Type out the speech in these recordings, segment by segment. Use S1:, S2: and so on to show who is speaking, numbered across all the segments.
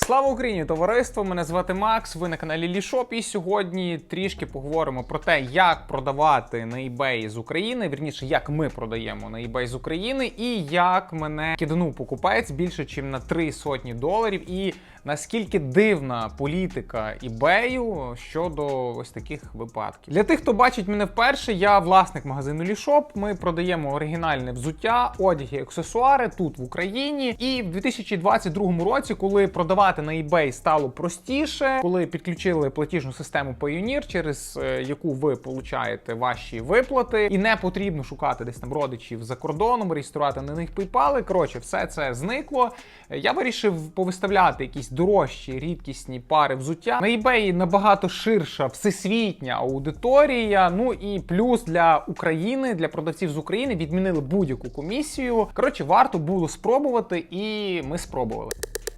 S1: Слава Україні, товариство! Мене звати Макс. Ви на каналі Лішоп. І сьогодні трішки поговоримо про те, як продавати на eBay з України. Вірніше, як ми продаємо на eBay з України, і як мене киднув покупець більше, ніж на три сотні доларів. І наскільки дивна політика eBay щодо ось таких випадків. Для тих, хто бачить мене вперше, я власник магазину Лішоп. Ми продаємо оригінальне взуття, одяг і аксесуари тут в Україні. І в 2022 році, коли продавати на eBay стало простіше, коли підключили платіжну систему Payoneer, через е, яку ви получаєте ваші виплати, і не потрібно шукати десь там родичів за кордоном, реєструвати на них PayPal. Коротше, все це зникло. Я вирішив повиставляти якісь дорожчі рідкісні пари взуття. На eBay набагато ширша всесвітня аудиторія. Ну і плюс для України, для продавців з України відмінили будь-яку комісію. Коротше, варто було спробувати, і ми спробували.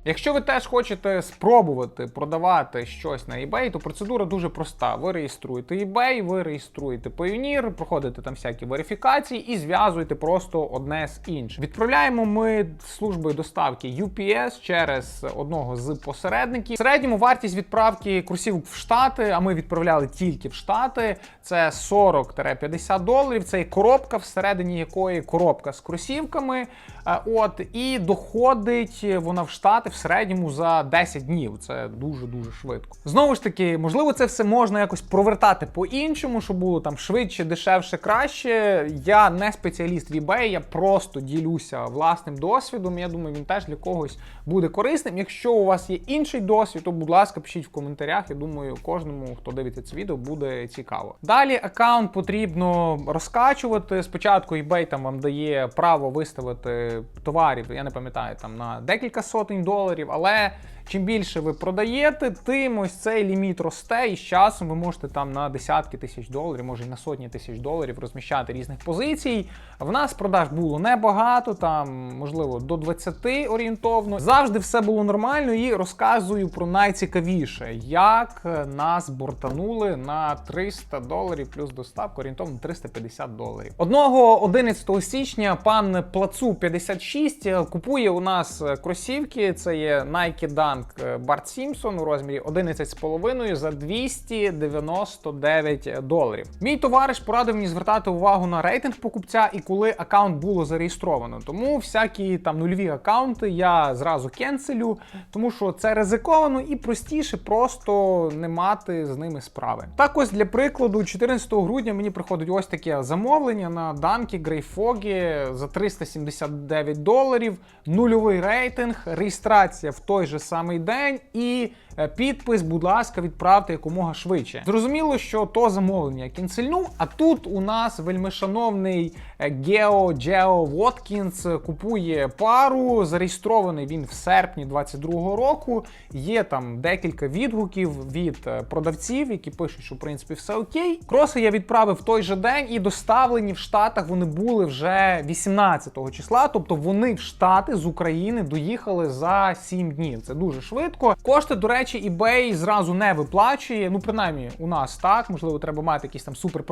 S1: Якщо ви теж хочете спробувати продавати щось на eBay, то процедура дуже проста. Ви реєструєте eBay, ви реєструєте Payoneer, проходите там всякі верифікації і зв'язуєте просто одне з іншим. Відправляємо ми службою доставки UPS через одного з посередників. В середньому вартість відправки кросівок в Штати, а ми відправляли тільки в Штати. Це 40-50 доларів. Це є коробка, всередині якої коробка з кросівками. Е, От і доходить вона в Штати в середньому за 10 днів. Це дуже дуже швидко. Знову ж таки, можливо, це все можна якось провертати по-іншому, щоб було там швидше, дешевше, краще. Я не спеціаліст в eBay, я просто ділюся власним досвідом. Я думаю, він теж для когось буде корисним. Якщо у вас є інший досвід, то будь ласка, пишіть в коментарях. Я думаю, кожному, хто дивиться це відео, буде цікаво. Далі аккаунт потрібно розкачувати. Спочатку eBay там вам дає право виставити товарів, я не пам'ятаю там на декілька сотень доларів, але чим більше ви продаєте, тим ось цей ліміт росте, і з часом ви можете там на десятки тисяч доларів, може й на сотні тисяч доларів розміщати різних позицій. В нас продаж було небагато, там можливо до 20 орієнтовно. Завжди все було нормально і розказую про найцікавіше, як нас бортанули на 300 доларів плюс доставка, орієнтовно 350 доларів. Одного 11 січня пан Плацу 56 купує у нас кросівки. Це є Nike Dunk Барт Сімпсон у розмірі 11,5 за 299 доларів. Мій товариш порадив мені звертати увагу на рейтинг покупця і коли аккаунт було зареєстровано. Тому всякі там нульові аккаунти я зразу кенселю, тому що це ризиковано і простіше просто не мати з ними справи. Так ось для прикладу, 14 грудня мені приходить ось таке замовлення на данки Грейфогі за 379 доларів, нульовий рейтинг, реєстрація в той же самий день і підпис, будь ласка, відправте якомога швидше. Зрозуміло, що то замовлення кінцельну, а тут у нас вельмишановний е, Гео Джео Воткінс купує пару. Зареєстрований він в серпні 22-го року. Є там декілька відгуків від е, продавців, які пишуть, що в принципі все окей. Кроси я відправив в той же день, і доставлені в Штатах вони були вже 18-го числа. Тобто вони в Штати з України доїхали за 7 днів. Це дуже швидко. Кошти, до речі, eBay зразу не виплачує. Ну, принаймні, у нас так. Можливо, треба мати якийсь там супер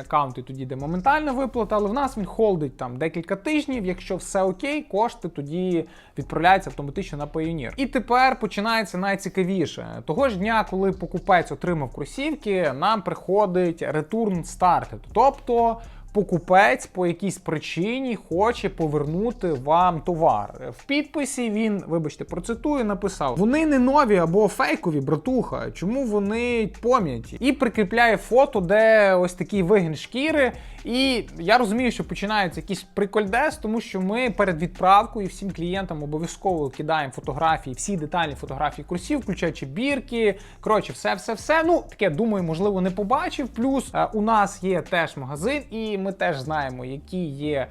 S1: аккаунт, і тоді йде моментальна виплата, але в нас він холдить там декілька тижнів. Якщо все окей, кошти тоді відправляються автоматично на Payoneer. І тепер починається найцікавіше. Того ж дня, коли покупець отримав кросівки, нам приходить return started. Тобто покупець по якійсь причині хоче повернути вам товар. В підписі він, вибачте, процитую, написав: вони не нові або фейкові, братуха. Чому вони пом'яті? І прикріпляє фото, де ось такий вигін шкіри. І я розумію, що починається якийсь прикольдес, тому що ми перед відправкою всім клієнтам обов'язково кидаємо фотографії, всі детальні фотографії курсів, включаючи бірки. Коротше, все, все, все. Ну таке думаю, можливо, не побачив. Плюс е, у нас є теж магазин, і ми теж знаємо, які є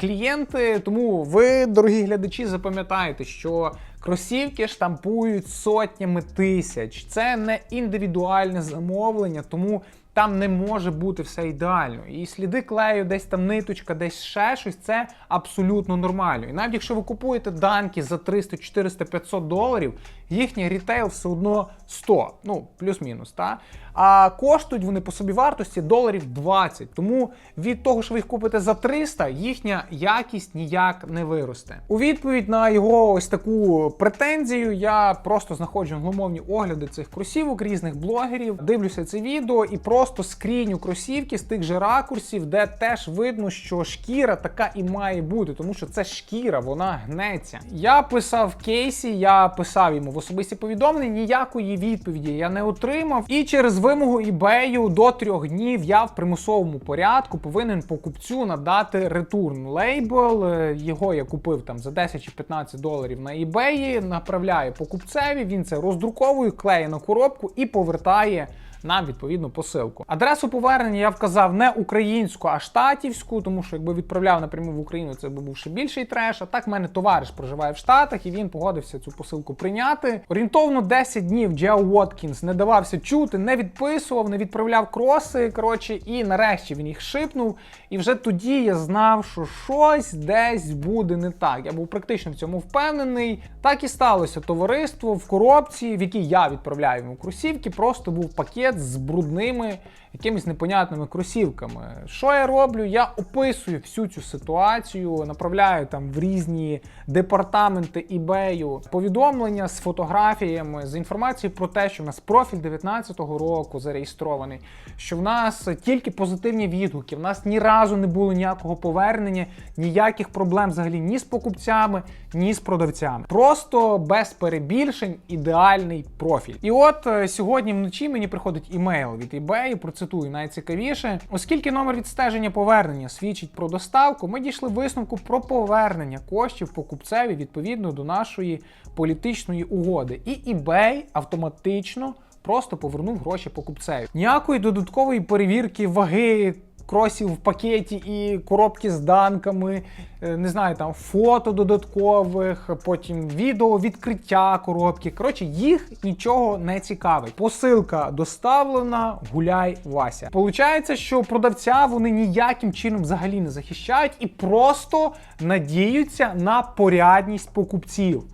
S1: клієнти. Тому ви, дорогі глядачі, запам'ятаєте, що кросівки штампують сотнями тисяч. Це не індивідуальне замовлення, тому. Там не може бути все ідеально. І сліди клею, десь там ниточка, десь ще щось, це абсолютно нормально. І навіть якщо ви купуєте данки за 300, 400, 500 доларів, їхній рітейл все одно 100, ну плюс-мінус. Та? А коштують вони по собі вартості доларів 20. Тому від того, що ви їх купите за 300, їхня якість ніяк не виросте. У відповідь на його ось таку претензію я просто знаходжу англомовні огляди цих кросівок різних блогерів, дивлюся це відео і просто скріню кросівки з тих же ракурсів, де теж видно, що шкіра така і має бути, тому що це шкіра, вона гнеться. Я писав кейсі, я писав йому в особисті повідомлення, ніякої відповіді я не отримав. І через вимогу eBay до трьох днів я в примусовому порядку повинен покупцю надати ретурн лейбл. Його я купив там за 10 чи 15 доларів на eBay, направляю покупцеві. Він це роздруковує, клеє на коробку і повертає. На відповідну посилку. Адресу повернення я вказав не українську, а штатівську, тому що якби відправляв напряму в Україну, це би був ще більший треш. А так в мене товариш проживає в Штатах, і він погодився цю посилку прийняти. Орієнтовно 10 днів Джео Уоткінс не давався чути, не відписував, не відправляв кроси. Коротше, і нарешті він їх шипнув. І вже тоді я знав, що щось десь буде не так. Я був практично в цьому впевнений. Так і сталося. Товариство в коробці, в якій я відправляю йому кросівки, просто був пакет з брудними якимись непонятними кросівками. Що я роблю? Я описую всю цю ситуацію, направляю там в різні департаменти eBay повідомлення з фотографіями, з інформацією про те, що в нас профіль 19-го року зареєстрований, що в нас тільки позитивні відгуки, в нас ні разу не було ніякого повернення, ніяких проблем взагалі ні з покупцями, ні з продавцями. Просто без перебільшень ідеальний профіль. І от е, сьогодні вночі мені приходить імейл від eBay, процитую найцікавіше. Оскільки номер відстеження повернення свідчить про доставку, ми дійшли висновку про повернення коштів покупцеві відповідно до нашої політичної угоди. І eBay автоматично просто повернув гроші покупцеві. Ніякої додаткової перевірки ваги. Кросів в пакеті і коробки з данками, е, не знаю, там фото додаткових, потім відео відкриття коробки. Коротше, їх нічого не цікавить. Посилка доставлена, гуляй Вася. Получається, що продавця вони ніяким чином взагалі не захищають і просто надіються на порядність покупців.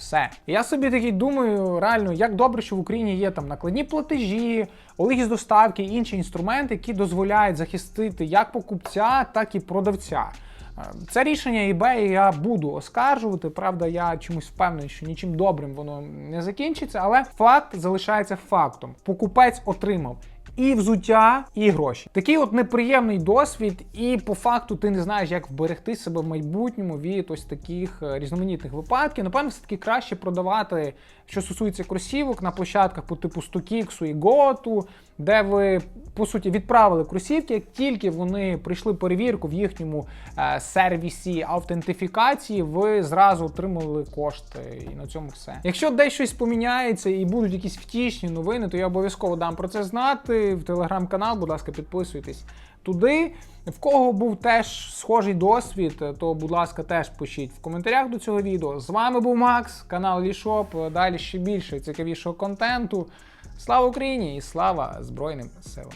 S1: Все. Я собі такий думаю, реально, як добре, що в Україні є там накладні платежі, олиги з доставки, інші інструменти, які дозволяють захистити як покупця, так і продавця. Е, Це рішення eBay я буду оскаржувати. Правда, я чомусь впевнений, що нічим добрим воно не закінчиться, але факт залишається фактом. Покупець отримав. І взуття, і гроші. Такий от неприємний досвід, і по факту ти не знаєш, як вберегти себе в майбутньому від ось таких е, різноманітних випадків. Напевно, все-таки краще продавати, що стосується кросівок на площадках по типу Стокіксу і Gotu, де ви по суті відправили кросівки, як тільки вони прийшли перевірку в їхньому е, сервісі автентифікації, ви зразу отримали кошти, і на цьому все. Якщо десь щось поміняється і будуть якісь втішні новини, то я обов'язково дам про це знати. В телеграм-канал, будь ласка, підписуйтесь туди. В кого був теж схожий досвід, то, будь ласка, теж пишіть в коментарях до цього відео. З вами був Макс, канал Лішоп. Далі ще більше цікавішого контенту. Слава Україні і слава Збройним силам!